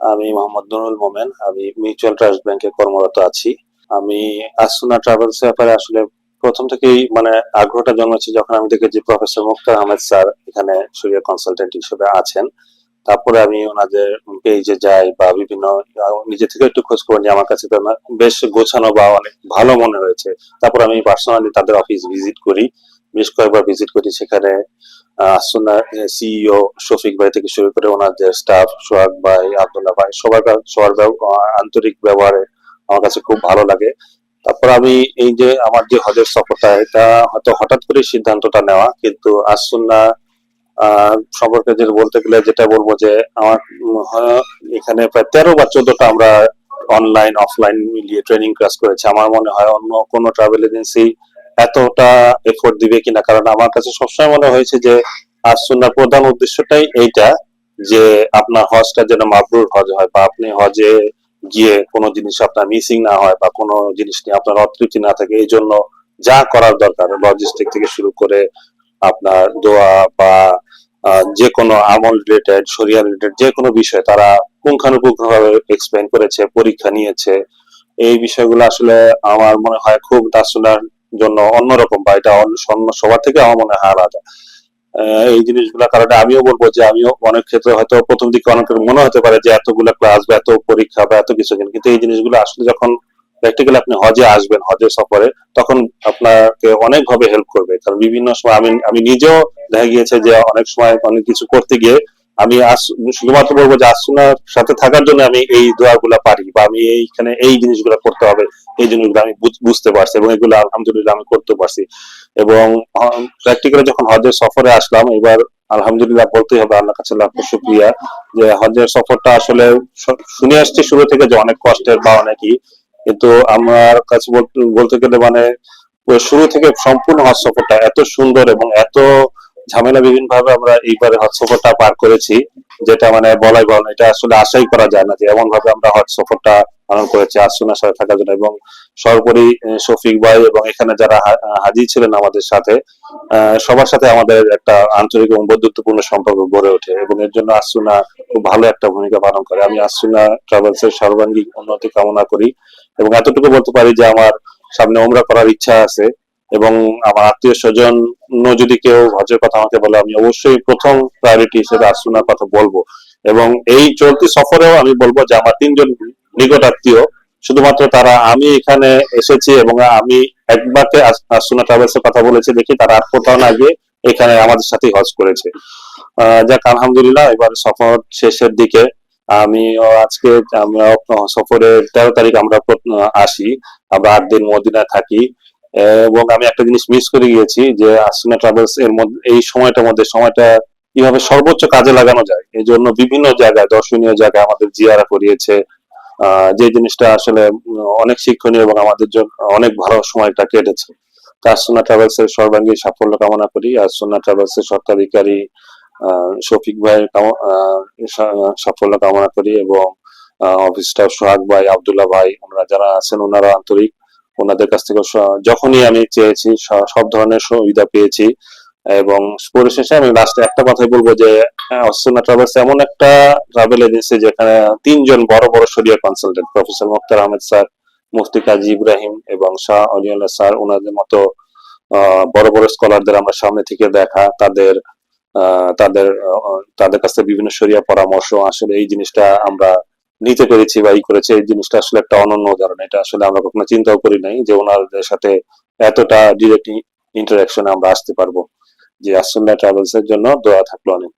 আমি মোহাম্মদ নুরুল মোমেন, আমি mutual trust ব্যাংকে কর্মরত আছি। আমি আসুনা ট্রাভেলস ব্যাপারে আসলে প্রথম থেকেই মানে আগ্রহটা জন্মেছে যখন আমি দেখেছি প্রফেসর মুক্তার আহমেদ স্যার এখানে সরিয়া কনসালটেন্ট হিসেবে আছেন। তারপরে আমি ওনাদের পেজে যাই বা বিভিন্ন, নিজে থেকে একটু খোঁজ খবর নিই। আমার কাছে বেশ গোছানো বা অনেক ভালো মনে হয়েছে তারপর আমি পার্সোনালি তাদের অফিস ভিজিট করি। বেশ কয়েকবার ভিজিট করি সেখানে। আসুনা সিইও শফিক ভাই থেকে শুরু করে ওনার যে স্টাফ সোহাগ ভাই, আব্দুল্লাহ ভাই, সবার সবার আন্তরিক ব্যবহারে আমার কাছে খুব ভালো লাগে। তারপর আমি এই যে আমার যে হজের সফরটা, এটা হয়তো হঠাৎ করে সিদ্ধান্তটা নেওয়া, কিন্তু আসুন্না সম্পর্কে যেটা বলতে গেলে যেটা বলব যে আমার হয়- এখানে প্রায় তেরো বা চোদ্দটা আমরা অনলাইন অফলাইন মিলিয়ে ট্রেনিং ক্লাস করেছি। আমার মনে হয় অন্য কোনো ট্রাভেল এজেন্সি এতটা এফোর্ট দিবে কিনা? কারণ আমার কাছে সবসময় মনে হয়েছে যে আসুন্নার প্রধান উদ্দেশ্যটাই এইটা যে, আপনার হজটা যেন মাবরুর হজ হয় বা আপনি হজে গিয়ে কোনো জিনিস আপনার মিসিং না হয় বা কোনো জিনিস নিয়ে আপনার অতৃপ্তি না থাকে এই জন্য যা করার দরকার লজিস্টিক থেকে শুরু করে আপনার দোয়া বা যে কোনো আমল রিলেটেড শরিয়া রিলেটেড যে কোনো বিষয় তারা পুঙ্খানুপুঙ্খভাবে এক্সপ্লেন করেছে, পরীক্ষা নিয়েছে। এই বিষয়গুলো আসলে আমার মনে হয় খুব দাসুলার জন্য অন্যরকম বা এটা অন্য সবার থেকে আমার মনে হয় আলাদা। এই জিনিসগুলোর কারণে আমিও বলব যে আমিও অনেক ক্ষেত্রে হয়তো প্রথম দিকে অনেকের মনে হতে পারে যে এতগুলো ক্লাস বা এত পরীক্ষা বা এত কিছু কিন্তু এই জিনিসগুলো আসলে যখন প্র্যাকটিক্যালি আপনি হজে আসবেন হজের সফরে, তখন আপনাকে অনেক ভাবে হেল্প করবে। কারণ বিভিন্ন সময় আমি আমি নিজেও দেখা গিয়েছে যে অনেক সময় অনেক কিছু করতে গিয়ে আমি শুধুমাত্র বলব যে আসুনার সাথে থাকার জন্য আমি এই দোয়াগুলা পারি বা আমি এইখানে এই জিনিসগুলো করতে হবে, এই জিনিসগুলো আমি বুঝ- বুঝতে পারছি এবং এগুলো আলহামদুলিল্লাহ আমি করতে পারছি। এবং প্র্যাকটিক্যালি যখন হজের সফরে আসলাম, এবার আলহামদুলিল্লাহ বলতেই হবে আল্লাহ কাছে লাখ শুক্রিয়া যে হজের সফরটা আসলে শুনে আসছি শুরু থেকে যে অনেক কষ্টের বা অনেকই, কিন্তু আমার কাছে বলতে গেলে মানে শুরু থেকে সম্পূর্ণ হজ সফরটা এত সুন্দর এবং এত ঝামেলা বিভিন্ন ভাবে আমরা এইবারে হজ সফরটা পার করেছি, যেটা মানে বলাই বল এটা আসলে আশাই করা যায় না যে এমন ভাবে আমরা হট সফরটা পালন করেছি আসুনার সাথে থাকার জন্য। এবং সর্বোপরি শফিক ভাই এবং এখানে যারা হাজির ছিলেন আমাদের সাথে সবার সাথে আমাদের একটা আন্তরিক এবং বন্ধুত্বপূর্ণ সম্পর্ক গড়ে ওঠে এবং এর জন্য আসুনা খুব ভালো একটা ভূমিকা পালন করে। আমি আসুনা ট্রাভেলস এর সর্বাঙ্গীন উন্নতি কামনা করি এবং এতটুকু বলতে পারি যে আমার সামনে ওমরা করার ইচ্ছা আছে। এবং আমার আত্মীয় স্বজন যদি কেউ হজের কথা আমাকে বলে, আমি অবশ্যই প্রথম প্রায়োরিটি হিসেবে আসুনার কথা বলব। এবং এই চলতি সফরেও আমি বলব যে আমার তিনজন নিকট আত্মীয়, শুধুমাত্র তারা আমি এখানে এসেছি এবং আমি একবারকে আসুনা ট্রাভেলস এর কথা বলেছি দেখি তারা আর কোথাও না গিয়ে এখানে আমাদের সাথে হজ করেছে। যাক, আলহামদুলিল্লাহ, এবার সফর শেষের দিকে আমি আজকে আমরা সফরের তেরো তারিখ আমরা আসি। আমরা আট দিন মদিনায় থাকি। এবং আমি একটা জিনিস মিস করে গিয়েছি যে আসুনা ট্রাভেলস এর মধ্যে এই সময়টার মধ্যে সময়টা কীভাবে সর্বোচ্চ কাজে লাগানো যায় এই জন্য বিভিন্ন জায়গায় দর্শনীয় জায়গায় আমাদের জিয়ারা করিয়েছে। যে জিনিসটা আসলে অনেক শিক্ষণীয় এবং আমাদের জন্য অনেক ভালো সময়টা কেটেছে। আসুনা ট্রাভেলস এর সর্বাঙ্গীন সাফল্য কামনা করি। আসুনা ট্রাভেলস এর সত্ত্বাধিকারী আহ, শফিক ভাইয়ের সাফল্য কামনা করি এবং অফিস স্টাফ সোহাগ ভাই আব্দুল্লাহ ভাই ওনারা যারা আছেন ওনারা আন্তরিক ওনাদের কাছ থেকে যখনই আমি চেয়েছি সব ধরনের সুবিধা পেয়েছি এবং পরিশেষে আমি লাস্টে একটা কথাই বলব যে অসুনা ট্রাভেলস এমন একটা ট্রাভেল এজেন্সি যেখানে তিনজন বড় বড় শরিয়া consultant professor Mukhtar Ahmed sir মুফতি কাজী ইব্রাহিম এবং শাহ অলিউল্লাহ স্যার ওনাদের মতো বড় বড় স্কলারদের আমরা সামনে থেকে দেখা, তাদের তাদের তাদের কাছ বিভিন্ন শরিয়া পরামর্শ, আসলে এই জিনিসটা আমরা নিতে পেরেছি বা ই করেছে, এই জিনিসটা আসলে একটা অনন্য উদাহরণ। এটা আসলে আমরা কখনো চিন্তাও করি নাই যে ওনাদের সাথে এতটা ডিরেক্ট ইন্টারাকশনে আমরা আসতে পারব। যে আসুল্লাহ ট্রাভেলস এর জন্য দোয়া থাকল অনেক।